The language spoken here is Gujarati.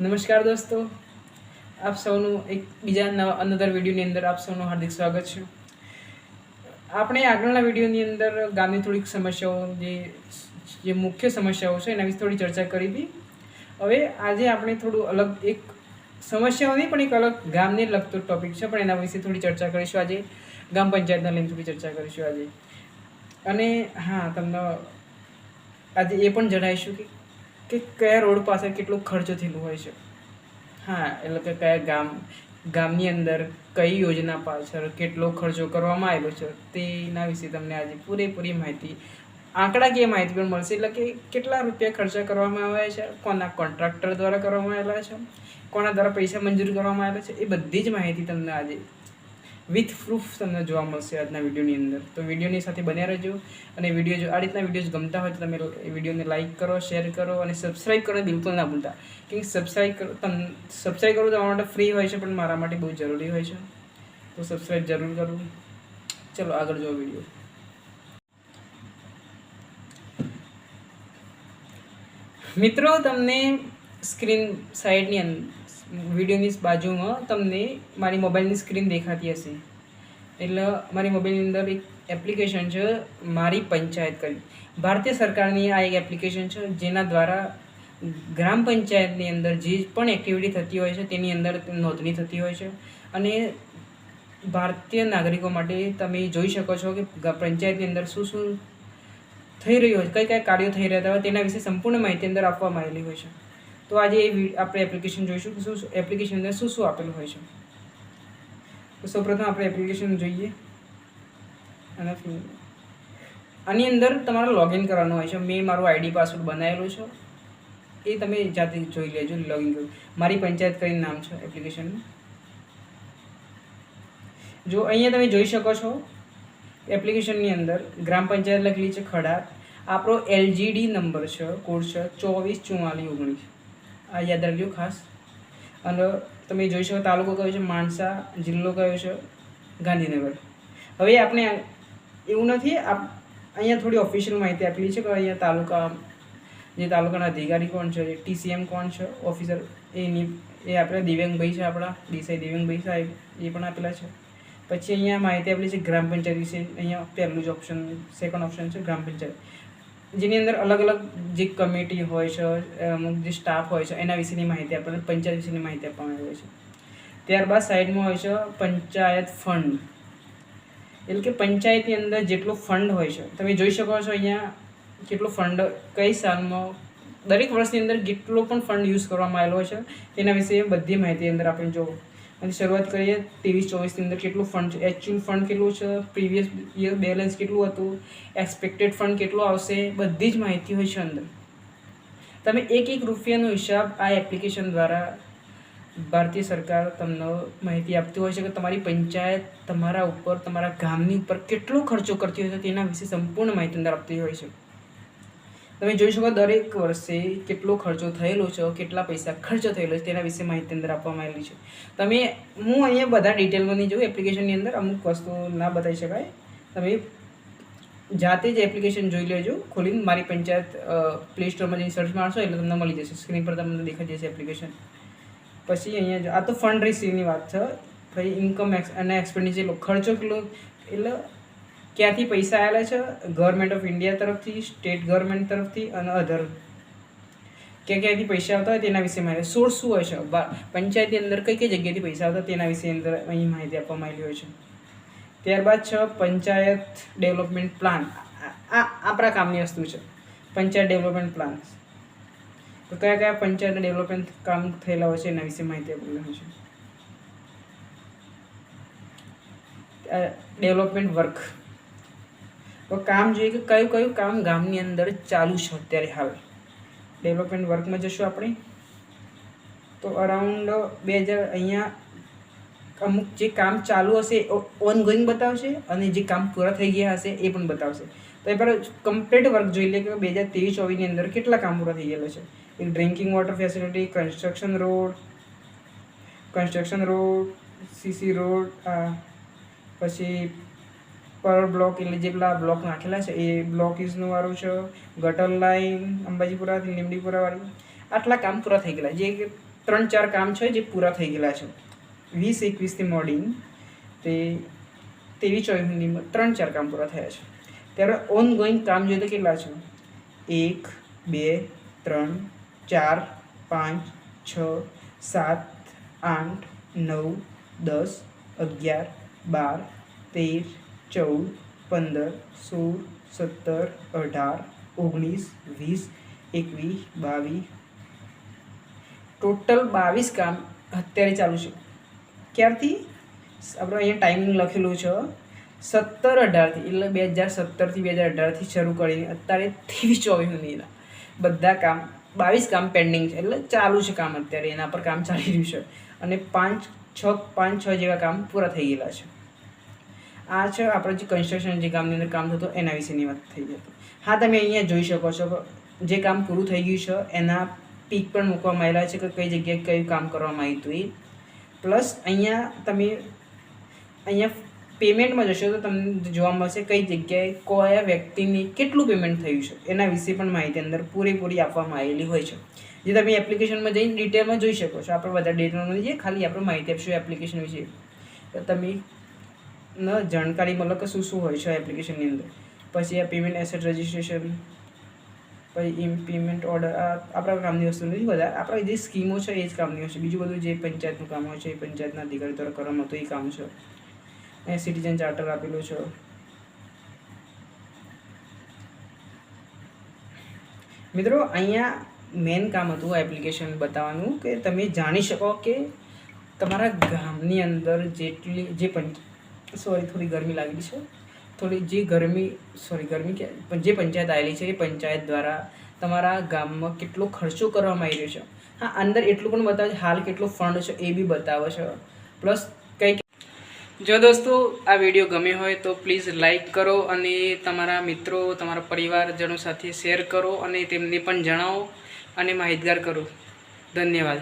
નમસ્કાર દોસ્તો. આપ સૌનું એક બીજા નવા અનધર વિડીયોની અંદર આપ સૌનું હાર્દિક સ્વાગત છે. આપણે આગળના વિડીયોની અંદર ગામની થોડીક સમસ્યાઓ, જે જે મુખ્ય સમસ્યાઓ છે, એના વિશે થોડી ચર્ચા કરી હતી. હવે આજે આપણે થોડું અલગ, એક સમસ્યાઓ નહીં, પણ એક અલગ ગામને લગતો ટોપિક છે, પણ એના વિશે થોડી ચર્ચા કરીશું આજે. ગામ પંચાયતના લઈને થોડી ચર્ચા કરીશું આજે. અને હા, તમને આજે એ પણ જણાવીશું કે કે કયા રોડ પાસે કેટલો ખર્ચો થયેલો હોય છે? હા, એટલે કે કયા ગામ, ગામની અંદર કઈ યોજના પાછળ કેટલો ખર્ચો કરવામાં આવેલો છે, તેના વિશે તમને આજે પૂરેપૂરી માહિતી, આંકડાકીય માહિતી પણ મળશે. એટલે કે કેટલા રૂપિયા ખર્ચા કરવામાં આવ્યા છે, કોના કોન્ટ્રાક્ટર દ્વારા કરવામાં આવેલા છે, કોના દ્વારા પૈસા મંજૂર કરવામાં આવેલા છે, એ બધી જ માહિતી તમને આજે વિથ પ્રૂફ તમને જોવા મળશે આજના વિડીયોની અંદર. તો વિડીયોની સાથે બન્યા રહેજો અને વીડિયો જો આ રીતના વિડીયોઝ ગમતા હોય તો તમે વિડીયોને લાઇક કરો, શેર કરો અને સબસ્ક્રાઈબ કરો બિલકુલ ના ભૂલતા. કેમ કે સબસ્ક્રાઈબ કરો તમ સબસ્ક્રાઈબ કરવું તમારા માટે ફ્રી હોય છે, પણ મારા માટે બહુ જરૂરી હોય છે. તો સબસ્ક્રાઈબ જરૂર કરવું ચલો, આગળ જો વીડિયો. મિત્રો, તમને સ્ક્રીન સાઈડની અંદર વિડીયોની બાજુમાં તમને મારી મોબાઈલની સ્ક્રીન દેખાતી હશે. એટલે મારી મોબાઈલની અંદર એક એપ્લિકેશન છે, મારી પંચાયત કરી. ભારતીય સરકારની આ એક એપ્લિકેશન છે, જેના દ્વારા ગ્રામ પંચાયતની અંદર જે પણ એક્ટિવિટી થતી હોય છે, તેની અંદર નોંધણી થતી હોય છે. અને ભારતીય નાગરિકો માટે તમે જોઈ શકો છો કે પંચાયતની અંદર શું શું થઈ રહ્યું હોય કઈ કઈ કાર્યો થઈ રહ્યા હોય, તેના વિશે સંપૂર્ણ માહિતી અંદર આપવામાં આવેલી હોય છે. તો આજે એ આપણે એપ્લિકેશન જોઈશું કે શું અંદર શું શું આપેલું હોય છે. તો સૌપ્રથમ આપણે એપ્લિકેશન જોઈએ. અને આની અંદર તમારે લોગિન કરવાનું હોય છે. મેં મારું આઈડી પાસવર્ડ બનાવેલું છે. એ તમે જાતે જોઈ લેજો લોગિન કરો. મારી પંચાયત કરીને નામ છે એપ્લિકેશનનું જો અહીંયા તમે જોઈ શકો છો એપ્લિકેશનની અંદર ગ્રામ પંચાયત લખેલી છે ખડા આપણો એલજીડી નંબર છે કોડ છે ચોવીસ ચુમ્માલીસ ઓગણીસ. આ યાદ રાખજો ખાસ. અને તમે જોઈ શકો તાલુકો કયો છે માણસા જિલ્લો કયો છે, ગાંધીનગર. હવે આપણે એવું નથી, આપ અહીંયા થોડી ઓફિશિયલ માહિતી આપેલી છે કે અહીંયા તાલુકા, જે તાલુકાના અધિકારી કોણ છે ટીસીએમ કોણ છે ઓફિસર એની, એ આપણે દિવ્યાંગભાઈ છે આપણા દેસાઈ દિવ્યાંગભાઈ સાહેબ, એ પણ આપેલા છે. પછી અહીંયા માહિતી આપેલી છે, ગ્રામ પંચાયત વિશે. અહીંયા પહેલું જ ઓપ્શન સેકન્ડ ઓપ્શન છે, ગ્રામ પંચાયત. જેની અંદર અલગ અલગ જે કમિટી હોય છે અમુક જે સ્ટાફ હોય છે, એના વિશેની માહિતી આપણને પંચાયત વિશેની માહિતી આપવામાં આવે છે. ત્યારબાદ સાઈડમાં હોય છે પંચાયત ફંડ એટલે કે પંચાયતની અંદર જેટલો ફંડ હોય છે, તમે જોઈ શકો છો અહીંયા કેટલો ફંડ કઈ સાલમાં, દરેક વર્ષની અંદર કેટલો પણ ફંડ યુઝ કરવામાં આવેલો હોય છે, તેના વિશે બધી માહિતી અંદર આપણે જો અને શરૂઆત કરીએ ત્રેવીસ ચોવીસની અંદર કેટલું ફંડ છે? એકચ્યુઅલ ફંડ કેટલું છે? પ્રીવિયસ યર બેલેન્સ કેટલું હતું? એક્સપેક્ટેડ ફંડ કેટલું આવશે? બધી જ માહિતી હોય છે અંદર. તમે એક એક રૂપિયાનો હિસાબ આ એપ્લિકેશન દ્વારા ભારતીય સરકાર તમને માહિતી આપતી હોય છે કે તમારી પંચાયત તમારા ઉપર, તમારા ગામની ઉપર કેટલો ખર્ચો કરતી હોય છે તેના વિશે સંપૂર્ણ માહિતી અંદર આપતી હોય છે. તમે જોઈ શકો દરેક વર્ષે કેટલો ખર્ચો થયેલો છે કેટલા પૈસા ખર્ચો થયેલો છે તેના વિશે માહિતી અંદર આપવામાં આવેલી છે. તમે, હું અહીંયા બધા ડિટેલમાં નહીં જોઉં એપ્લિકેશનની અંદર અમુક વસ્તુ ના બતાવી શકાય. તમે જાતે જ એપ્લિકેશન જોઈ લેજો, ખોલીને મારી પંચાયત પ્લે સ્ટોરમાં જઈને સર્ચ મારશો એટલે તમને મળી જશે સ્ક્રીન પર તમને દેખાઈ જશે એપ્લિકેશન પછી અહીંયા આ તો ફંડ રિસીવની વાત છે. પછી ઇન્કમ એક્સ અને એક્સપેન્ડિચર ખર્ચો કેટલો, એટલે ક્યાંથી પૈસા આવેલા છે? ગવર્મેન્ટ ઓફ ઇન્ડિયા તરફથી સ્ટેટ ગવર્મેન્ટ તરફથી અને અધર ક્યાં ક્યાંથી પૈસા આવતા હોય તેના વિશે માહિતી. સોર્સ શું હોય છે? પંચાયતની અંદર કઈ કઈ જગ્યાએથી પૈસા આવતા તેના વિશે અંદર અહીં માહિતી આપવામાં આવેલી હોય છે. ત્યારબાદ છે, પંચાયત ડેવલપમેન્ટ પ્લાન. આ આપણા કામની વસ્તુ છે. Panchayat development plan. તો કયા કયા પંચાયત ડેવલપમેન્ટ કામ થયેલા હોય છે એના વિશે માહિતી આપેલી હોય છે. Development work. તો કામ જોઈએ કે કયું કયું કામ ગામની અંદર ચાલુ છે અત્યારે હાલ. ડેવલપમેન્ટ વર્કમાં જશું આપણે. તો અરાઉન્ડ બે હજાર અહીંયા અમુક જે કામ ચાલુ હશે ઓન ગોઈંગ બતાવશે અને જે કામ પૂરા થઈ ગયા હશે એ પણ બતાવશે. તો એ પર કમ્પ્લીટ વર્ક જોઈ લે કે બે હજાર ત્રેવીસ ચોવીસની અંદર કેટલા કામ પૂરા થઈ ગયેલા છે. એક drinking water facility construction road construction road CC road પછી પર બ્લોક, એટલે જે પેલા બ્લોક નાખેલા છે, એ બ્લોક યુઝનું વાળું છે, ગટર લાઈન અંબાજીપુરા લીમડીપુરાવાળી. આટલા કામ પૂરા થઈ ગયેલા. જે ત્રણ ચાર કામ છે જે પૂરા થઈ ગયેલા છે. વીસ એકવીસથી મોડીને તે તેવી ચોવીસની ત્રણ ચાર કામ પૂરા થયા છે. ત્યારે ઓન ગોઈંગ કામ જોઈએ તો કેટલા છે? એક, બે, ત્રણ, ચાર, પાંચ, છ, સાત, આઠ, નવ, દસ, અગિયાર, બાર, તેર ચૌદ, પંદર, સોળ, સત્તર, અઢાર, ઓગણીસ, વીસ, એકવીસ, બાવીસ. ટોટલ બાવીસ કામ અત્યારે ચાલુ છે. ક્યારથી? આપણે અહીંયા ટાઈમિંગ લખેલું છે. સત્તર અઢારથી, એટલે બે હજાર સત્તરથી બે હજાર અઢારથી શરૂ કરીને અત્યારે ત્રેવીસ ચોવીસ સુધીના બધા કામ, બાવીસ કામ પેન્ડિંગ છે, એટલે ચાલુ છે કામ અત્યારે, એના પર કામ ચાલી રહ્યું છે. અને પાંચ, છ પાંચ, છ જેવા કામ પૂરા થઈ ગયેલા છે. આ છે આપણે જે કન્સ્ટ્રક્શન જે કામની અંદર કામ થતું એના વિશેની વાત થઈ હતી. હા, તમે અહીંયા જોઈ શકો છો. જે કામ પૂરું થઈ ગયું છે, એના પીક પણ મૂકવામાં આવેલા છે કે કઈ જગ્યાએ કયું કામ કરવામાં આવ્યું હતું પ્લસ અહીંયા તમે અહીંયા પેમેન્ટમાં જશો તો તમને જોવા મળશે કઈ જગ્યાએ કયા વ્યક્તિની કેટલું પેમેન્ટ થયું છે. એના વિશે પણ માહિતી અંદર પૂરેપૂરી આપવામાં આવેલી હોય છે. જે તમે એપ્લિકેશનમાં જઈને ડિટેલમાં જોઈ શકો છો. આપણે બધા ડિટેલમાં જઈએ, ખાલી આપણે માહિતી આપશું એપ્લિકેશન વિશે. તો તમે ન જાણકારી મતલબ કે શું શું હોય છે એપ્લિકેશનની અંદર. પછી આ પેમેન્ટ એસેટ રજિસ્ટ્રેશન પછી ઇમ પેમેન્ટ ઓર્ડર આપણા કામની વસ્તુ નથી બધા, આપણા જે સ્કીમો છે એ જ કામની હોય છે. બીજું બધું જે પંચાયતનું કામ હોય છે, એ પંચાયતના અધિકારી દ્વારા કરવામાં હતું એ કામ છે. એ સિટીઝન ચાર્ટર આપેલું છે. મિત્રો, અહીંયા મેન કામ હતું એપ્લિકેશન બતાવવાનું કે તમે જાણી શકો કે તમારા ગામની અંદર જેટલી, જે પંચ સોરી, થોડી ગરમી લાગેલી છે. થોડી જે ગરમી, સોરી, ગરમી કે જે પંચાયત આવેલી છે એ પંચાયત દ્વારા તમારા ગામમાં કેટલો ખર્ચો કરવામાં આવી રહ્યો છે. હા, અંદર એટલું પણ બતાવે હાલ કેટલો ફંડ છે એ બી બતાવે છે. પ્લસ કંઈક જો દોસ્તો, આ વીડિયો ગમ્યો હોય તો પ્લીઝ લાઈક કરો અને તમારા મિત્રો, તમારા પરિવારજનો સાથે શેર કરો અને તેમને પણ જણાવો અને માહિતગાર કરો. ધન્યવાદ.